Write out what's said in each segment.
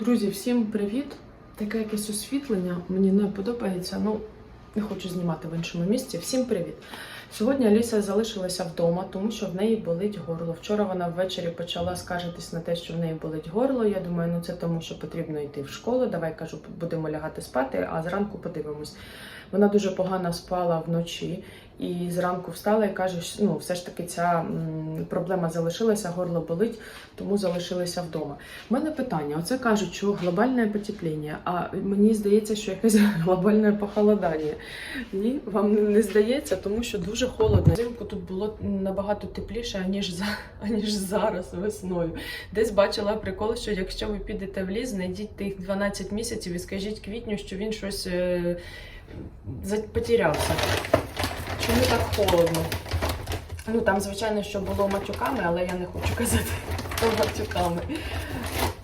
Друзі, всім привіт! Таке якесь освітлення мені не подобається. Ну, не хочу знімати в іншому місці. Всім привіт! Сьогодні Аліса залишилася вдома, тому що в неї болить горло. Вчора вона ввечері почала скаржитись на те, що в неї болить горло. Я думаю, ну це тому, що потрібно йти в школу. Давай кажу, будемо лягати спати, а зранку подивимось. Вона дуже погано спала вночі і зранку встала і каже, що ну, все ж таки ця проблема залишилася, горло болить, тому залишилися вдома. У мене питання: оце кажуть, що глобальне потепління, а мені здається, що якесь глобальне похолодання. Ні, вам не здається, тому що дуже холодно. Взимку тут було набагато тепліше, аніж за аніж зараз весною. Десь бачила прикол, що якщо ви підете в ліс, знайдіть тих 12 місяців і скажіть квітню, що він щось е, потерявся. Чому так холодно? Ну там, звичайно, що було матюками, але я не хочу казати матюками.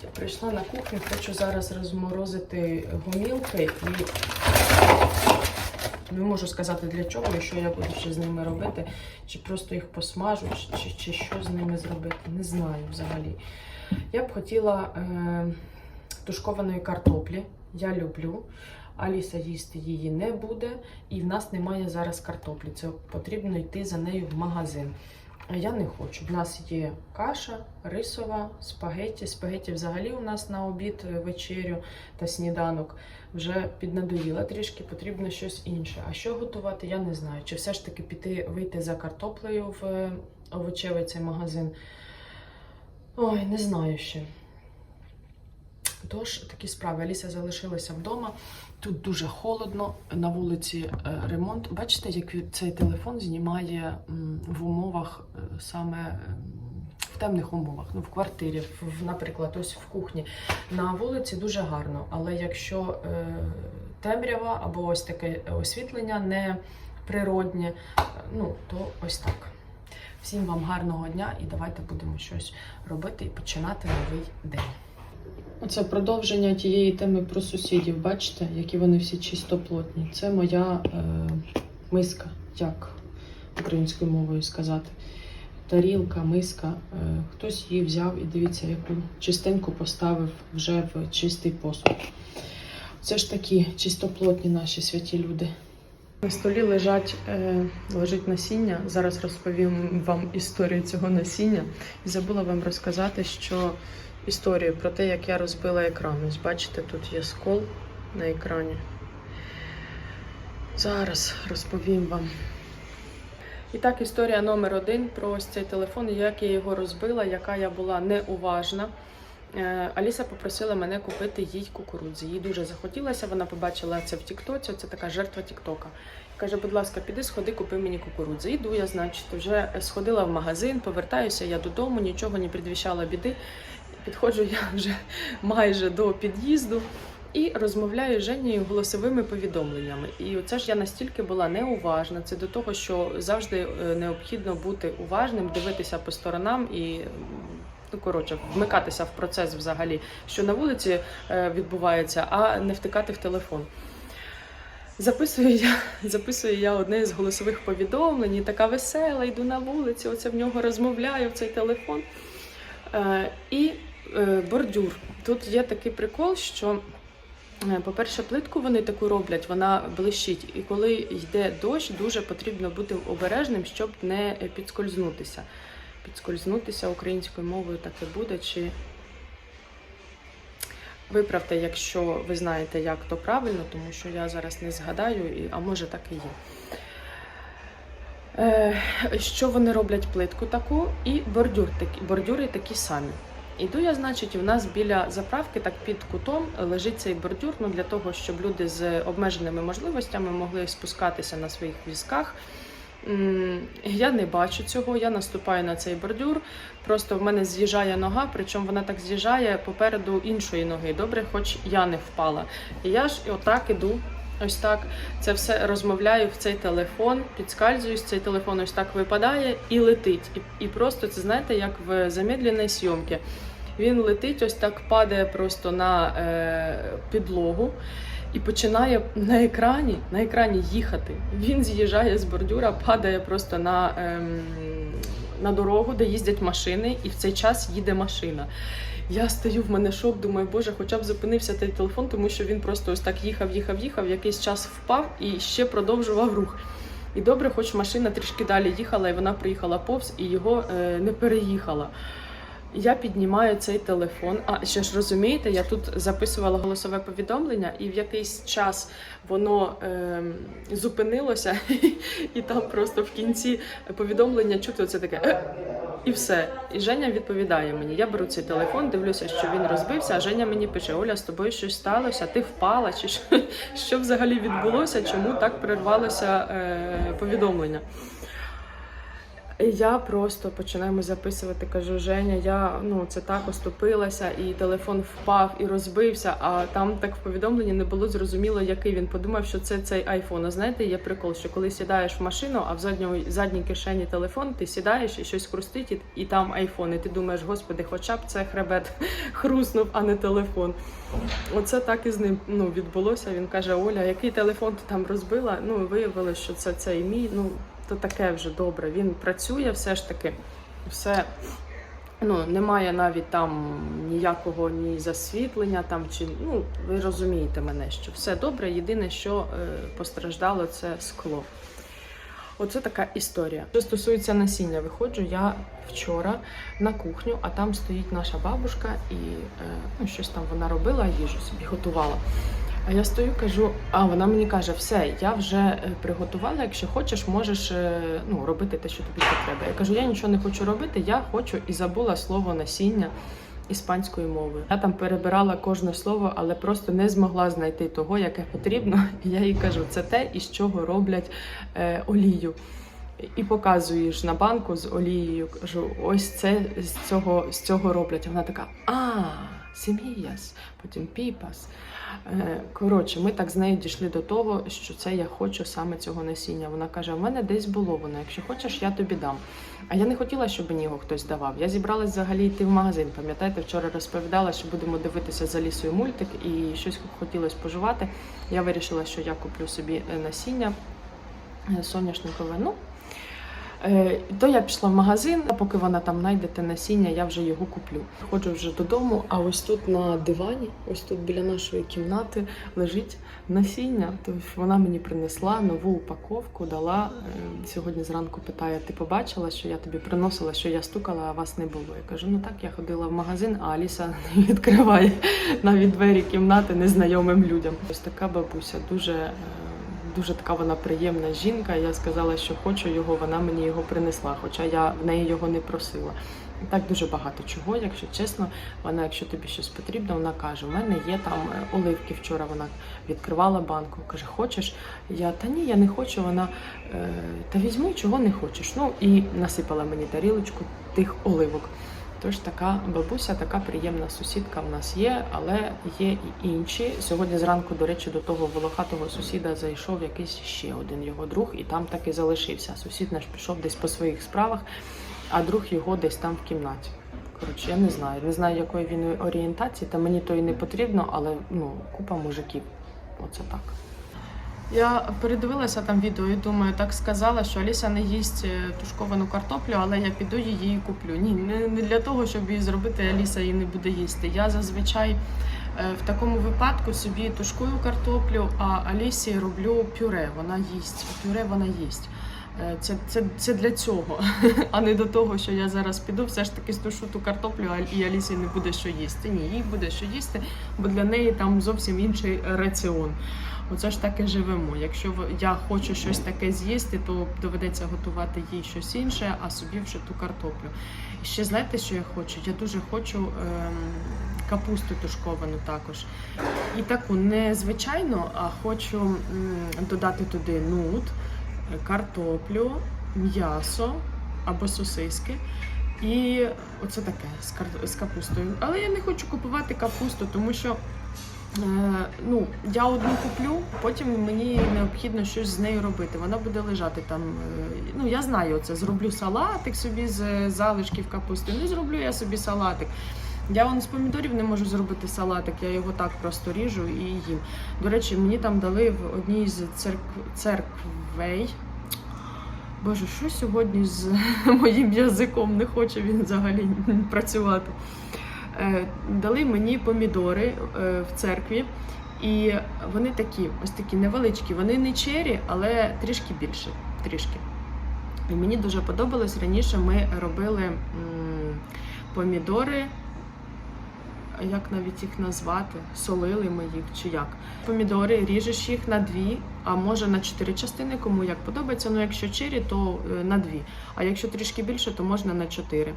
Я прийшла на кухню, хочу зараз розморозити гумілки і не можу сказати для чого і що я буду ще з ними робити. Чи просто їх посмажу, чи, чи що з ними зробити. Не знаю взагалі. Я б хотіла е, тушкованої картоплі. Я люблю. Аліса їсти її не буде, і в нас немає зараз картоплі. Це потрібно йти за нею в магазин. А я не хочу. В нас є каша, рисова, спагетті. Спагетті взагалі у нас на обід, е, вечерю та сніданок вже піднадоїла трішки, потрібно щось інше. А що готувати, я не знаю. Чи все ж таки піти вийти за картоплею в е, овочевий цей магазин? Ой, не знаю ще. Тож такі справи. Аліса залишилася вдома. Тут дуже холодно, на вулиці е, ремонт. Бачите, як цей телефон знімає в умовах е, саме в темних умовах, ну в квартирі, в, наприклад, ось в кухні. На вулиці дуже гарно, але якщо е, темрява або ось таке освітлення не природнє, ну то ось так. Всім вам гарного дня і давайте будемо щось робити і починати новий день. Оце продовження тієї теми про сусідів. Бачите, які вони всі чистоплотні. Це моя е, миска, як українською мовою сказати. Тарілка, миска. Е, хтось її взяв і дивіться, яку чистеньку поставив вже в чистий посуд. Це ж такі чистоплотні наші святі люди. На столі лежать, е, лежить насіння. Зараз розповім вам історію цього насіння. І забула вам розказати, що історію про те, як я розбила екран. Ось бачите, тут є скол на екрані. Зараз розповім вам. І так, історія номер один про ось цей телефон, як я його розбила, яка я була неуважна. Е, Аліса попросила мене купити їй кукурудзи. Їй дуже захотілося, вона побачила це в Тіктоці, це така жертва Тіктока. Каже, будь ласка, піди сходи, купи мені кукурудзи. Іду я, значить, вже сходила в магазин, повертаюся я додому, нічого не предвіщало біди. Підходжу я вже майже до під'їзду і розмовляю з Женєю голосовими повідомленнями. І оце ж я настільки була неуважна. Це до того, що завжди е, необхідно бути уважним, дивитися по сторонам і. Ну, коротше, вмикатися в процес взагалі, що на вулиці е, відбувається, а не втикати в телефон. Записую я, записую я одне з голосових повідомлень, і така весела, йду на вулицю, оце в нього розмовляю в цей телефон. Е, і е, бордюр. Тут є такий прикол, що, е, по-перше, плитку вони таку роблять, вона блищить. І коли йде дощ, дуже потрібно бути обережним, щоб не підскользнутися. Підскользнутися українською мовою так і буде. Чи виправте, якщо ви знаєте, як то правильно, тому що я зараз не згадаю, а може так і є. Е, що вони роблять плитку таку і бордюр бордюри такі самі. Іду я, значить, в нас біля заправки, так під кутом, лежить цей бордюр, ну для того, щоб люди з обмеженими можливостями могли спускатися на своїх візках. Я не бачу цього, я наступаю на цей бордюр. Просто в мене з'їжджає нога, причому вона так з'їжджає попереду іншої ноги. Добре, хоч я не впала. І я ж отак іду, ось так. Це все розмовляю в цей телефон, підскальзуюсь, цей телефон ось так випадає і летить. І, і просто це знаєте, як в замедленій зйомці. Він летить, ось так падає просто на е, підлогу і починає на екрані, на екрані їхати. Він з'їжджає з бордюра, падає просто на, ем, на дорогу, де їздять машини, і в цей час їде машина. Я стою, в мене шок, думаю, боже, хоча б зупинився той телефон, тому що він просто ось так їхав, їхав, їхав, якийсь час впав і ще продовжував рух. І добре, хоч машина трішки далі їхала, і вона приїхала повз і його е, не переїхала. Я піднімаю цей телефон. А ще ж розумієте, я тут записувала голосове повідомлення, і в якийсь час воно е, зупинилося, і там просто в кінці повідомлення чути оце таке. «Е». І все. І Женя відповідає мені. Я беру цей телефон, дивлюся, що він розбився. А Женя мені пише: Оля, з тобою щось сталося, ти впала, чи що, що взагалі відбулося, чому так перервалося е, повідомлення. І Я просто починаємо записувати. Кажу, Женя, я ну це так оступилася, і телефон впав і розбився. А там так в повідомленні не було зрозуміло, який він подумав, що це цей айфон. А знаєте, є прикол, що коли сідаєш в машину, а в задньому задній кишені телефон, ти сідаєш і щось хрустить, і, і там айфон. І ти думаєш, господи, хоча б це хребет хруснув, а не телефон. Оце так і з ним ну, відбулося. Він каже: Оля, який телефон ти там розбила? Ну виявилося, що це цей мій. Ну то таке вже добре. Він працює все ж таки, все. Ну, немає навіть там ніякого ні засвітлення, там чи ну ви розумієте мене, що все добре. Єдине, що е, постраждало, це скло. Оце така історія. Що стосується насіння, виходжу я вчора на кухню, а там стоїть наша бабушка, і е, ну, щось там вона робила, їжу собі готувала. А я стою, кажу, а вона мені каже, все, я вже е, приготувала. Якщо хочеш, можеш е, ну, робити те, що тобі треба. Я кажу, я нічого не хочу робити, я хочу і забула слово насіння іспанською мовою. Я там перебирала кожне слово, але просто не змогла знайти того, яке потрібно. І я їй кажу, це те, із чого роблять е, олію. І показуєш на банку з олією. Кажу, ось це з цього з цього роблять. Вона така: а, сім'яс, потім піпас. Е, Коротше, ми так з нею дійшли до того, що це я хочу саме цього насіння. Вона каже: у мене десь було воно. Якщо хочеш, я тобі дам. А я не хотіла, щоб мені його хтось давав. Я зібралась взагалі йти в магазин. Пам'ятаєте, вчора розповідала, що будемо дивитися за лісою мультик і щось хотілося поживати. Я вирішила, що я куплю собі е, насіння е, соняшникове. Ну, То я пішла в магазин, а поки вона там знайде те насіння, я вже його куплю. Ходжу вже додому, а ось тут на дивані, ось тут біля нашої кімнати, лежить насіння. Тобто вона мені принесла нову упаковку, дала. Е, Сьогодні зранку питає: ти побачила, що я тобі приносила, що я стукала, а вас не було. Я кажу, ну так, я ходила в магазин, а Аліса не відкриває навіть двері кімнати незнайомим людям. Ось така бабуся дуже. Дуже така вона приємна жінка. Я сказала, що хочу його, вона мені його принесла, хоча я в неї його не просила. Так дуже багато чого, якщо чесно, вона, якщо тобі щось потрібно, вона каже: у мене є там е, оливки. Вчора вона відкривала банку. Каже, хочеш? Я та ні, я не хочу. Вона «Е, та візьми, чого не хочеш. Ну і насипала мені тарілочку тих оливок. Тож така бабуся, така приємна сусідка в нас є, але є і інші. Сьогодні зранку, до речі, до того волохатого сусіда зайшов якийсь ще один його друг, і там так і залишився. Сусід наш пішов десь по своїх справах, а друг його десь там в кімнаті. Коротше, я не знаю. Не знаю, якої він орієнтації, та мені то і не потрібно, але ну, купа мужиків. Оце так. Я передивилася там відео і думаю, так сказала, що Аліса не їсть е, тушковану картоплю, але я піду її куплю. Ні, не, не для того, щоб її зробити, Аліса її не буде їсти. Я зазвичай е, в такому випадку собі тушкую картоплю, а Алісі роблю пюре. Вона їсть. Пюре вона їсть. Е, Це, це, це для цього, а не до того, що я зараз піду, все ж таки стушу ту картоплю, а і Алісі не буде що їсти. Ні, їй буде що їсти, бо для неї там зовсім інший раціон. Оце ж таки живемо. Якщо я хочу щось таке з'їсти, то доведеться готувати їй щось інше, а собі вже ту картоплю. І ще знаєте, що я хочу? Я дуже хочу ем, капусту тушковану також. І таку не звичайну, а хочу м, додати туди нут, картоплю, м'ясо або сосиски. І оце таке з, капустою. Але я не хочу купувати капусту, тому що ну, я одну куплю, потім мені необхідно щось з нею робити. Вона буде лежати там. е, Ну, я знаю це. Зроблю салатик собі з залишків капусти. Не зроблю я собі салатик. Я вон з помідорів не можу зробити салатик, я його так просто ріжу і їм. До речі, мені там дали в одній з церкв... церквей. Боже, що сьогодні з моїм язиком не хоче він взагалі працювати. Е, дали мені помідори е, в церкві. І вони такі, ось такі невеличкі, вони не чері, але трішки більше. Трішки. І мені дуже подобалось. Раніше ми робили помідори, як навіть їх назвати, солили ми їх чи як. Помідори ріжеш їх на дві, а може на чотири частини, кому як подобається. Ну, якщо чері, то е, на дві. А якщо трішки більше, то можна на чотири.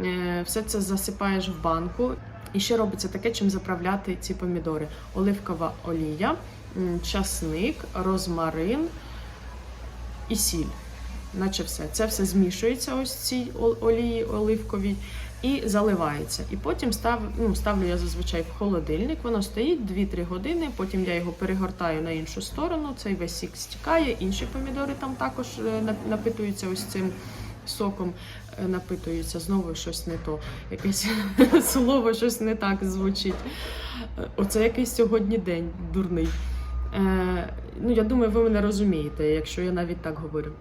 Е, Все це засипаєш в банку. І ще робиться таке, чим заправляти ці помідори: оливкова олія, часник, розмарин і сіль. Наче все. Це все змішується ось цій олії оливковій і заливається. І потім став, ну, ставлю я зазвичай в холодильник, воно стоїть 2-3 години, потім я його перегортаю на іншу сторону, цей весь сік стікає, інші помідори там також е, напитуються ось цим соком, е, напитуються. Знову щось не то. Якесь слово щось не так звучить. Е, Оце якийсь сьогодні день дурний. Е, ну, я думаю, ви мене розумієте, якщо я навіть так говорю.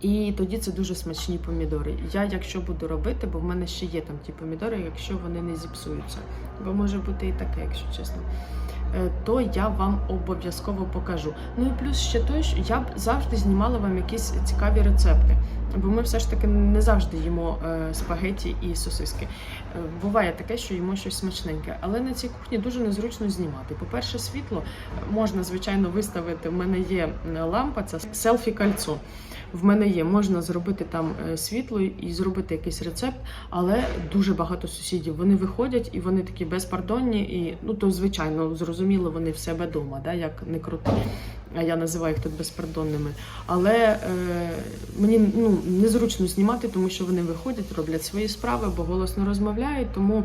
І тоді це дуже смачні помідори. Я, якщо буду робити, бо в мене ще є там ті помідори, якщо вони не зіпсуються, бо може бути і таке, якщо чесно. е, То я вам обов'язково покажу. Ну і плюс ще той, що я б завжди знімала вам якісь цікаві рецепти. Бо ми все ж таки не завжди їмо е, спагеті і сосиски. Е, Буває таке, що їмо щось смачненьке, але на цій кухні дуже незручно знімати. По-перше, світло можна звичайно виставити. В мене є лампа, це селфі кольцо. В мене є, можна зробити там е, світло і зробити якийсь рецепт, але дуже багато сусідів. Вони виходять і вони такі безпардонні, і ну то звичайно зрозуміло, вони в себе вдома, да, як не круто. А я називаю їх тут безпардонними. Але е, мені ну, незручно знімати, тому що вони виходять, роблять свої справи, бо голосно розмовляють. Тому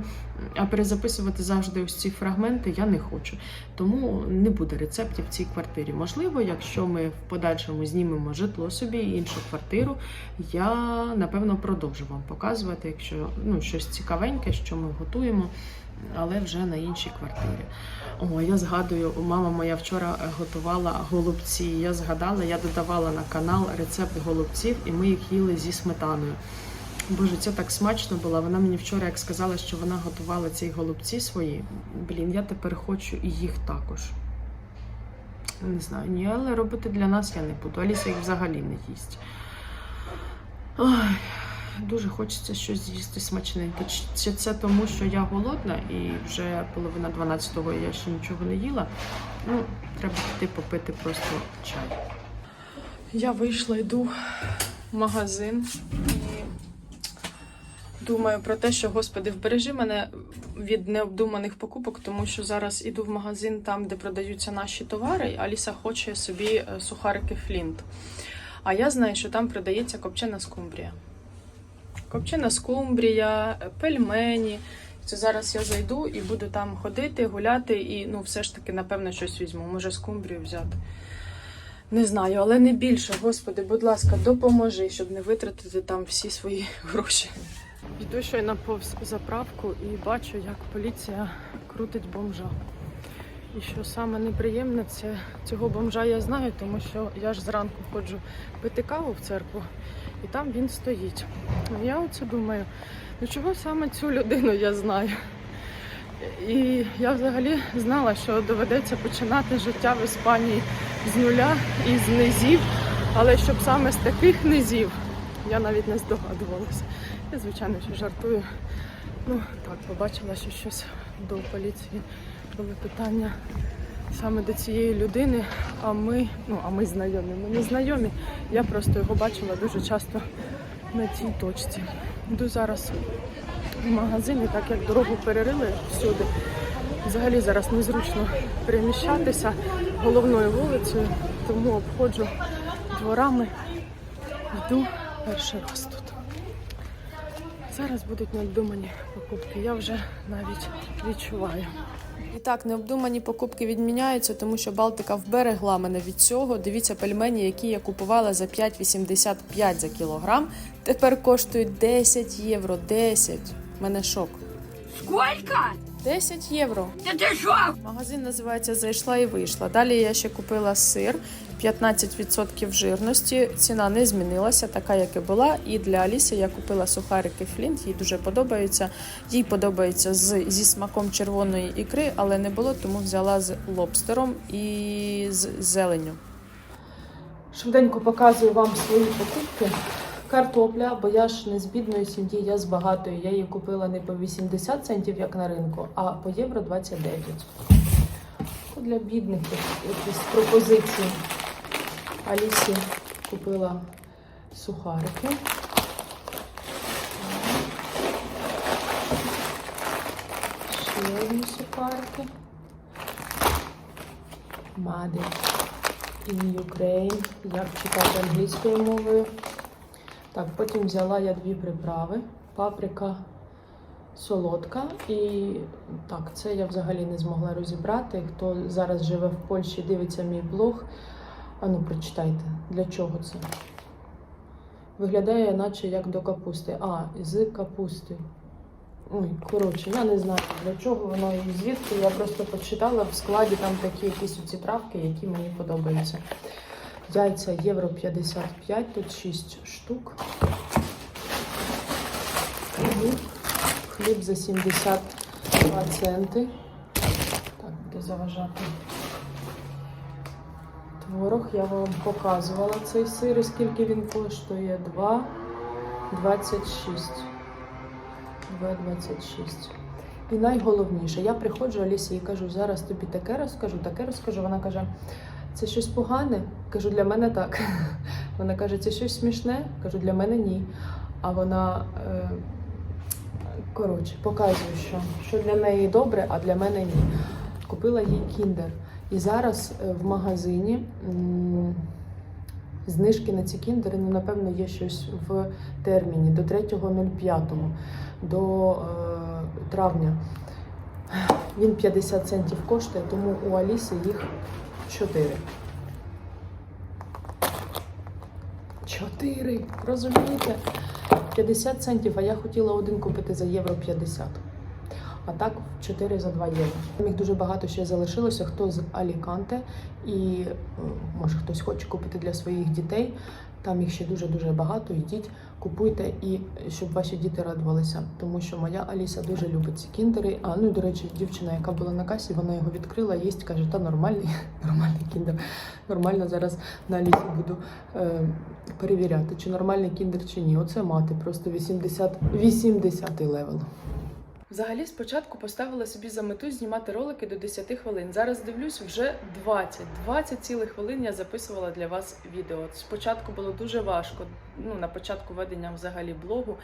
а перезаписувати завжди ось ці фрагменти я не хочу. Тому не буде рецептів в цій квартирі. Можливо, якщо ми в подальшому знімемо житло собі і іншу квартиру, я напевно продовжу вам показувати, якщо ну, щось цікавеньке, що ми готуємо, але вже на іншій квартирі. О, я згадую, мама моя вчора готувала голубці. Я згадала, я додавала на канал рецепт голубців, і ми їх їли зі сметаною. Боже, це так смачно було. Вона мені вчора як сказала, що вона готувала ці голубці свої. Блін, я тепер хочу і їх також. Не знаю, ні, але робити для нас я не буду. Аліса їх взагалі не їсть. Ой, дуже хочеться щось з'їсти смачненьке. Чи- це тому, що я голодна і вже половина 12-го і я ще нічого не їла. Ну, треба піти попити просто чай. Я вийшла, йду в магазин і думаю про те, що Господи, вбережи мене від необдуманих покупок, тому що зараз іду в магазин там, де продаються наші товари. Аліса хоче собі е, сухарики Флінт. А я знаю, що там продається копчена скумбрія. Копчена скумбрія, пельмені. Це зараз я зайду і буду там ходити, гуляти, і ну, все ж таки, напевно, щось візьму. Може, скумбрію взяти. Не знаю, але не більше. Господи, будь ласка, допоможи, щоб не витратити там всі свої гроші. Йду щойно повз заправку і бачу, як поліція крутить бомжа. І що саме неприємне, це цього бомжа я знаю, тому що я ж зранку ходжу пити каву в церкву, і там він стоїть. І Я оце думаю, ну чого саме цю людину я знаю? І я взагалі знала, що доведеться починати життя в Іспанії з нуля і з низів, але щоб саме з таких низів я навіть не здогадувалася. Я, звичайно, що жартую. Ну, так, побачила, що щось до поліції були питання саме до цієї людини, а ми, ну, а ми знайомі. Ми не знайомі. Я просто його бачила дуже часто на цій точці. Йду зараз в магазині, так як дорогу перерили всюди. Взагалі зараз незручно переміщатися головною вулицею, тому обходжу дворами, йду перший раз тут. Зараз будуть необдумані покупки. Я вже навіть відчуваю. І так, необдумані покупки відміняються, тому що Балтика вберегла мене від цього. Дивіться, пельмені, які я купувала за 5,85 за кілограм, тепер коштують 10 євро. 10. У мене шок. Скільки? 10 євро. Це ти що? Магазин називається Зайшла і вийшла. Далі я ще купила сир 15% жирності. Ціна не змінилася, така як і була. І для Аліси я купила сухарики Флінт. Їй дуже подобаються. Їй подобається з, зі смаком червоної ікри, але не було, тому взяла з лобстером і з зеленню. Швиденько показую вам свої покупки. Картопля, бо я ж не з бідної сім'ї, я з багатої. Я її купила не по 80 центів, як на ринку, а по євро 29. Для бідних якісь пропозиції. Алісі купила сухарики. Ще одні сухарики. Made in Ukraine. Як читати англійською мовою. Так, потім взяла я дві приправи. Паприка солодка. І так, це я взагалі не змогла розібрати. Хто зараз живе в Польщі, дивиться мій блог. Ану, прочитайте, для чого це? Виглядає, наче як до капусти. А, з капусти. Ой, коротше, я не знаю для чого воно і звідки. Я просто почитала в складі там такі якісь ці травки, які мені подобаються. Яйця євро 55, тут 6 штук. Хліб, за 72 центи. Так, буде заважати. Творог я вам показувала цей сир, і скільки він коштує? 2, 26. 2,26. І найголовніше, я приходжу Алісі і кажу, зараз тобі таке розкажу, таке розкажу. Вона каже, це щось погане? Кажу, для мене так. Вона каже, це щось смішне? Кажу, для мене ні. А вона, е, коротше, показує, що, що для неї добре, а для мене ні. Купила їй кіндер. І зараз е, в магазині знижки на ці кіндери, ну, напевно, є щось в терміні до 3.05, до е, травня. Він 50 центів коштує, тому у Аліси їх 4. 4, розумієте? 50 центів, а я хотіла один купити за євро 50. А так 4 за 2 євро. Там їх дуже багато ще залишилося. Хто з Аліканте і е, може хтось хоче купити для своїх дітей. Там їх ще дуже дуже багато. Йдіть, купуйте і щоб ваші діти радувалися. Тому що моя Аліса дуже любить ці кіндери. А ну до речі, дівчина, яка була на касі, вона його відкрила, їсть, каже, та нормальний, нормальний кіндер. Нормально зараз на Алісі буду е, перевіряти, чи нормальний кіндер, чи ні. Оце мати просто 80, 80 левел. Взагалі, спочатку поставила собі за мету знімати ролики до 10 хвилин. Зараз дивлюсь вже 20. 20 цілих хвилин я записувала для вас відео. Спочатку було дуже важко. Ну на початку ведення взагалі блогу.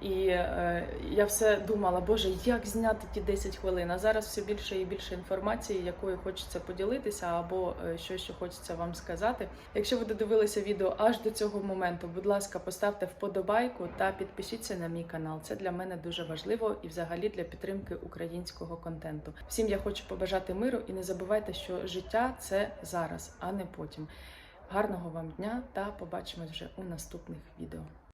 І е, я все думала, боже, як зняти ті 10 хвилин. А зараз все більше і більше інформації, якою хочеться поділитися, або е, щось, що хочеться вам сказати. Якщо ви додивилися відео аж до цього моменту, будь ласка, поставте вподобайку та підпишіться на мій канал. Це для мене дуже важливо і взагалі для підтримки українського контенту. Всім я хочу побажати миру і не забувайте, що життя це зараз, а не потім. Гарного вам дня та побачимось вже у наступних відео.